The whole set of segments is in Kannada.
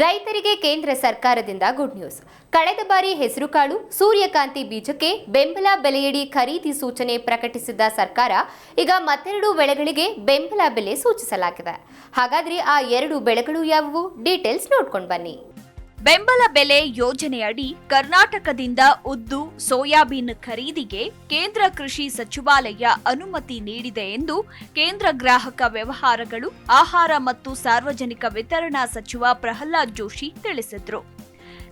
ರೈತರಿಗೆ ಕೇಂದ್ರ ಸರ್ಕಾರದಿಂದ ಗುಡ್ ನ್ಯೂಸ್ ಕಳೆದ ಬಾರಿ ಹೆಸರುಕಾಳು ಸೂರ್ಯಕಾಂತಿ ಬೀಜಕ್ಕೆ ಬೆಂಬಲ ಬೆಲೆಯಡಿ ಖರೀದಿ ಸೂಚನೆ ಪ್ರಕಟಿಸಿದ್ದ ಸರ್ಕಾರ ಈಗ ಮತ್ತೆರಡು ಬೆಳೆಗಳಿಗೆ ಬೆಂಬಲ ಬೆಲೆ ಸೂಚಿಸಲಾಗಿದೆ. ಹಾಗಾದ್ರೆ ಆ ಎರಡು ಬೆಳೆಗಳು ಯಾವುವು? ಡೀಟೇಲ್ಸ್ ನೋಡ್ಕೊಂಡು ಬನ್ನಿ. ಬೆಂಬಲ ಬೆಲೆ ಯೋಜನೆಯಡಿ ಕರ್ನಾಟಕದಿಂದ ಉದ್ದು ಸೋಯಾಬೀನ್ ಖರೀದಿಗೆ ಕೇಂದ್ರ ಕೃಷಿ ಸಚಿವಾಲಯ ಅನುಮತಿ ನೀಡಿದೆ ಎಂದು ಕೇಂದ್ರ ಗ್ರಾಹಕ ವ್ಯವಹಾರಗಳು, ಆಹಾರ ಮತ್ತು ಸಾರ್ವಜನಿಕ ವಿತರಣಾ ಸಚಿವ ಪ್ರಹ್ಲಾದ್ ಜೋಶಿ ತಿಳಿಸಿದರು.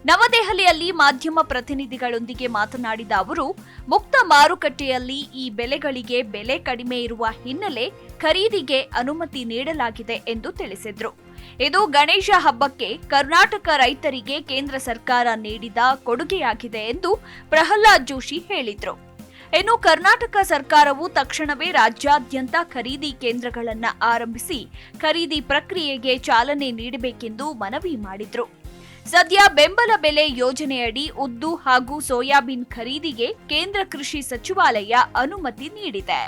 ನವದೆಹಲಿಯಲ್ಲಿ ಮಾಧ್ಯಮ ಪ್ರತಿನಿಧಿಗಳೊಂದಿಗೆ ಮಾತನಾಡಿದ ಅವರು, ಮುಕ್ತ ಮಾರುಕಟ್ಟೆಯಲ್ಲಿ ಈ ಬೆಲೆಗಳಿಗೆ ಬೆಲೆ ಕಡಿಮೆ ಇರುವ ಹಿನ್ನೆಲೆ ಖರೀದಿಗೆ ಅನುಮತಿ ನೀಡಲಾಗಿದೆ ಎಂದು ತಿಳಿಸಿದ್ರು. ಇದು ಗಣೇಶ ಹಬ್ಬಕ್ಕೆ ಕರ್ನಾಟಕ ರೈತರಿಗೆ ಕೇಂದ್ರ ಸರ್ಕಾರ ನೀಡಿದ ಕೊಡುಗೆಯಾಗಿದೆ ಎಂದು ಪ್ರಹ್ಲಾದ್ ಜೋಶಿ ಹೇಳಿದರು. ಇನ್ನು ಕರ್ನಾಟಕ ಸರ್ಕಾರವು ತಕ್ಷಣವೇ ರಾಜ್ಯಾದ್ಯಂತ ಖರೀದಿ ಕೇಂದ್ರಗಳನ್ನು ಆರಂಭಿಸಿ ಖರೀದಿ ಪ್ರಕ್ರಿಯೆಗೆ ಚಾಲನೆ ನೀಡಬೇಕೆಂದು ಮನವಿ ಮಾಡಿದರು. ಸದ್ಯ ಬೆಂಬಲ ಬೆಲೆ ಯೋಜನೆಯಡಿ ಉದ್ದು ಹಾಗೂ ಸೋಯಾಬೀನ್ ಖರೀದಿಗೆ ಕೇಂದ್ರ ಕೃಷಿ ಸಚಿವಾಲಯ ಅನುಮತಿ ನೀಡಿದೆ.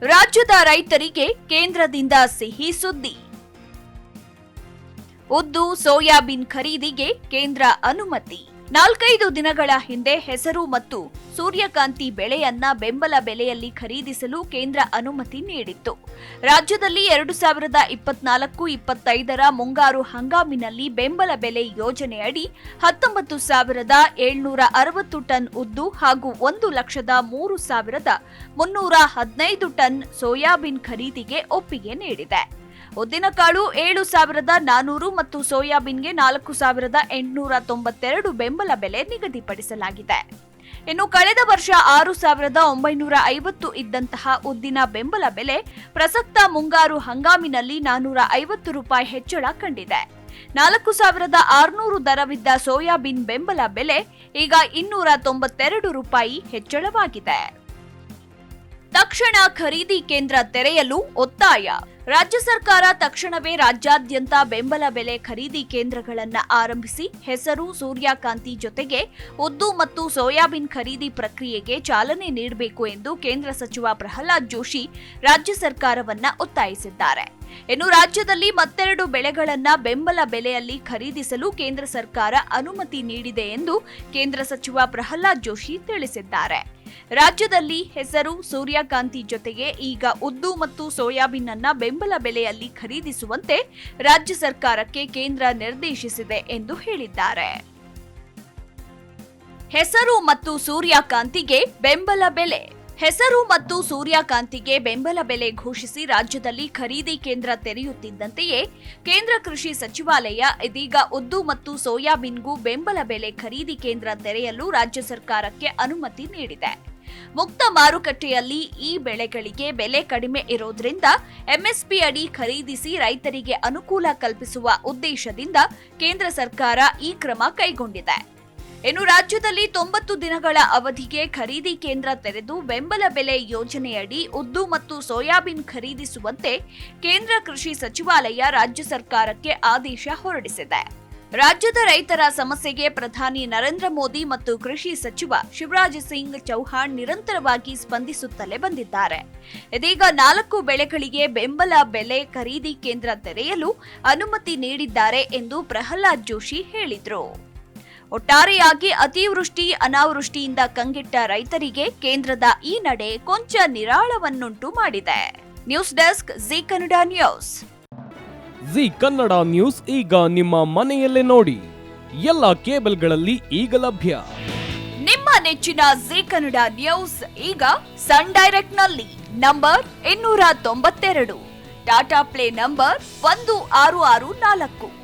ರಾಜ್ಯದ ರೈತರಿಗೆ ಕೇಂದ್ರದಿಂದ ಸಿಹಿ ಸುದ್ದಿ. ಉದ್ದು ಸೋಯಾಬೀನ್ ಖರೀದಿಗೆ ಕೇಂದ್ರ ಅನುಮತಿ. ನಾಲ್ಕೈದು ದಿನಗಳ ಹಿಂದೆ ಹೆಸರು ಮತ್ತು ಸೂರ್ಯಕಾಂತಿ ಬೆಳೆಯನ್ನ ಬೆಂಬಲ ಬೆಲೆಯಲ್ಲಿ ಖರೀದಿಸಲು ಕೇಂದ್ರ ಅನುಮತಿ ನೀಡಿತ್ತು. ರಾಜ್ಯದಲ್ಲಿ ಎರಡು ಸಾವಿರದ ಇಪ್ಪತ್ನಾಲ್ಕು ಇಪ್ಪತ್ತೈದರ ಮುಂಗಾರು ಹಂಗಾಮಿನಲ್ಲಿ ಬೆಂಬಲ ಬೆಲೆ ಯೋಜನೆಯಡಿ ಹತ್ತೊಂಬತ್ತು ಸಾವಿರದ ಏಳ್ನೂರ ಅರವತ್ತು ಟನ್ ಉದ್ದು ಹಾಗೂ ಒಂದು ಲಕ್ಷದ ಮೂರು ಸಾವಿರದ ಮುನ್ನೂರ ಹದಿನೈದು ಟನ್ ಸೋಯಾಬೀನ್ ಖರೀದಿಗೆ ಒಪ್ಪಿಗೆ ನೀಡಿದೆ. ಉದ್ದಿನಕಾಳು ಏಳು ಸಾವಿರದ ನಾನೂರು ಮತ್ತು ಸೋಯಾಬೀನ್ಗೆ ನಾಲ್ಕು ಸಾವಿರದ ಎಂಟುನೂರ ತೊಂಬತ್ತೆರಡು ಬೆಂಬಲ ಬೆಲೆ ನಿಗದಿಪಡಿಸಲಾಗಿದೆ. ಇನ್ನು ಕಳೆದ ವರ್ಷ ಆರು ಸಾವಿರದ ಒಂಬೈನೂರ ಐವತ್ತು ಇದ್ದಂತಹ ಉದ್ದಿನ ಬೆಂಬಲ ಬೆಲೆ ಪ್ರಸಕ್ತ ಮುಂಗಾರು ಹಂಗಾಮಿನಲ್ಲಿ ನಾನೂರ ಐವತ್ತು ರೂಪಾಯಿ ಹೆಚ್ಚಳ ಕಂಡಿದೆ. ನಾಲ್ಕು ಸಾವಿರದ ಆರುನೂರು ದರವಿದ್ದ ಸೋಯಾಬೀನ್ ಬೆಂಬಲ ಬೆಲೆ ಈಗ ಇನ್ನೂರ ತೊಂಬತ್ತೆರಡು ರೂಪಾಯಿ ಹೆಚ್ಚಳವಾಗಿದೆ. ತಕ್ಷಣ ಖರೀದಿ ಕೇಂದ್ರ ತೆರೆಯಲು ಒತ್ತಾಯ. ರಾಜ್ಯ ಸರ್ಕಾರ ತಕ್ಷಣವೇ ರಾಜ್ಯಾದ್ಯಂತ ಬೆಂಬಲ ಬೆಲೆ ಖರೀದಿ ಕೇಂದ್ರಗಳನ್ನು ಆರಂಭಿಸಿ, ಹೆಸರು, ಸೂರ್ಯಕಾಂತಿ ಜೊತೆಗೆ ಉದ್ದು ಮತ್ತು ಸೋಯಾಬೀನ್ ಖರೀದಿ ಪ್ರಕ್ರಿಯೆಗೆ ಚಾಲನೆ ನೀಡಬೇಕು ಎಂದು ಕೇಂದ್ರ ಸಚಿವ ಪ್ರಹ್ಲಾದ್ ಜೋಶಿ ರಾಜ್ಯ ಸರ್ಕಾರವನ್ನ ಒತ್ತಾಯಿಸಿದ್ದಾರೆ. ಇನ್ನು ರಾಜ್ಯದಲ್ಲಿ ಮತ್ತೆರಡು ಬೆಳೆಗಳನ್ನ ಬೆಂಬಲ ಬೆಲೆಯಲ್ಲಿ ಖರೀದಿಸಲು ಕೇಂದ್ರ ಸರ್ಕಾರ ಅನುಮತಿ ನೀಡಿದೆ ಎಂದು ಕೇಂದ್ರ ಸಚಿವ ಪ್ರಹ್ಲಾದ್ ಜೋಶಿ ತಿಳಿಸಿದ್ದಾರೆ. ರಾಜ್ಯದಲ್ಲಿ ಹೆಸರು ಸೂರ್ಯಕಾಂತಿ ಜೊತೆಗೆ ಈಗ ಉದ್ದು ಮತ್ತು ಸೋಯಾಬೀನ್ ಅನ್ನ ಬೆಂಬಲ ಬೆಲೆಯಲ್ಲಿ ಖರೀದಿಸುವಂತೆ ರಾಜ್ಯ ಸರ್ಕಾರಕ್ಕೆ ಕೇಂದ್ರ ನಿರ್ದೇಶಿಸಿದೆ ಎಂದು ಹೇಳಿದ್ದಾರೆ. ಹೆಸರು ಮತ್ತು ಸೂರ್ಯಕಾಂತಿಗೆ ಬೆಂಬಲ ಬೆಲೆ ಹೆಸರು ಮತ್ತು ಸೂರ್ಯಕಾಂತಿಗೆ ಬೆಂಬಲ ಬೆಲೆ ಘೋಷಿಸಿ ರಾಜ್ಯದಲ್ಲಿ ಖರೀದಿ ಕೇಂದ್ರ ತೆರೆಯುತ್ತಿದ್ದಂತೆಯೇ ಕೇಂದ್ರ ಕೃಷಿ ಸಚಿವಾಲಯ ಇದೀಗ ಉದ್ದು ಮತ್ತು ಸೋಯಾಬೀನ್ಗೂ ಬೆಂಬಲ ಬೆಲೆ ಖರೀದಿ ಕೇಂದ್ರ ತೆರೆಯಲು ರಾಜ್ಯ ಸರ್ಕಾರಕ್ಕೆ ಅನುಮತಿ ನೀಡಿದೆ. ಮುಕ್ತ ಮಾರುಕಟ್ಟೆಯಲ್ಲಿ ಈ ಬೆಳೆಗಳಿಗೆ ಬೆಲೆ ಕಡಿಮೆ ಇರೋದ್ರಿಂದ ಎಂಎಸ್ಪಿ ಅಡಿ ಖರೀದಿಸಿ ರೈತರಿಗೆ ಅನುಕೂಲ ಕಲ್ಪಿಸುವ ಉದ್ದೇಶದಿಂದ ಕೇಂದ್ರ ಸರ್ಕಾರ ಈ ಕ್ರಮ ಕೈಗೊಂಡಿದೆ. ಇನ್ನು ರಾಜ್ಯದಲ್ಲಿ ತೊಂಬತ್ತು ದಿನಗಳ ಅವಧಿಗೆ ಖರೀದಿ ಕೇಂದ್ರ ತೆರೆದು ಬೆಂಬಲ ಬೆಲೆ ಯೋಜನೆಯಡಿ ಉದ್ದು ಮತ್ತು ಸೋಯಾಬೀನ್ ಖರೀದಿಸುವಂತೆ ಕೇಂದ್ರ ಕೃಷಿ ಸಚಿವಾಲಯ ರಾಜ್ಯ ಸರ್ಕಾರಕ್ಕೆ ಆದೇಶ ಹೊರಡಿಸಿದೆ. ರಾಜ್ಯದ ರೈತರ ಸಮಸ್ಯೆಗೆ ಪ್ರಧಾನಿ ನರೇಂದ್ರ ಮೋದಿ ಮತ್ತು ಕೃಷಿ ಸಚಿವ ಶಿವರಾಜ್ ಸಿಂಗ್ ಚೌಹಾಣ್ ನಿರಂತರವಾಗಿ ಸ್ಪಂದಿಸುತ್ತಲೇ ಬಂದಿದ್ದಾರೆ. ಇದೀಗ ನಾಲ್ಕು ಬೆಳೆಗಳಿಗೆ ಬೆಂಬಲ ಬೆಲೆ ಖರೀದಿ ಕೇಂದ್ರ ತೆರೆಯಲು ಅನುಮತಿ ನೀಡಿದ್ದಾರೆ ಎಂದು ಪ್ರಹ್ಲಾದ್ ಜೋಶಿ ಹೇಳಿದರು. ಒಟ್ಟಾರೆಯಾಗಿ ಅತಿವೃಷ್ಟಿ ಅನಾವೃಷ್ಟಿಯಿಂದ ಕಂಗೆಟ್ಟ ರೈತರಿಗೆ ಕೇಂದ್ರದ ಈ ನಡೆ ಕೊಂಚ ನಿರಾಳವನ್ನುಂಟು ಮಾಡಿದೆ. News desk Zee Kannada News. Zee Kannada News ಈಗ ನಿಮ್ಮ ಮನೆಯಲ್ಲೇ ನೋಡಿ. ಎಲ್ಲ ಕೇಬಲ್ಗಳಲ್ಲಿ ಈಗ ಲಭ್ಯ. ನಿಮ್ಮ ನೆಚ್ಚಿನ ಜಿ ಕನ್ನಡ ನ್ಯೂಸ್ ಈಗ ಸನ್ ಡೈರೆಕ್ಟ್ನಲ್ಲಿ ನಂಬರ್ ಇನ್ನೂರ ತೊಂಬತ್ತೆರಡು. ಟಾಟಾ ಪ್ಲೇ ನಂಬರ್ ಒಂದು ಆರು ಆರು ನಾಲ್ಕು.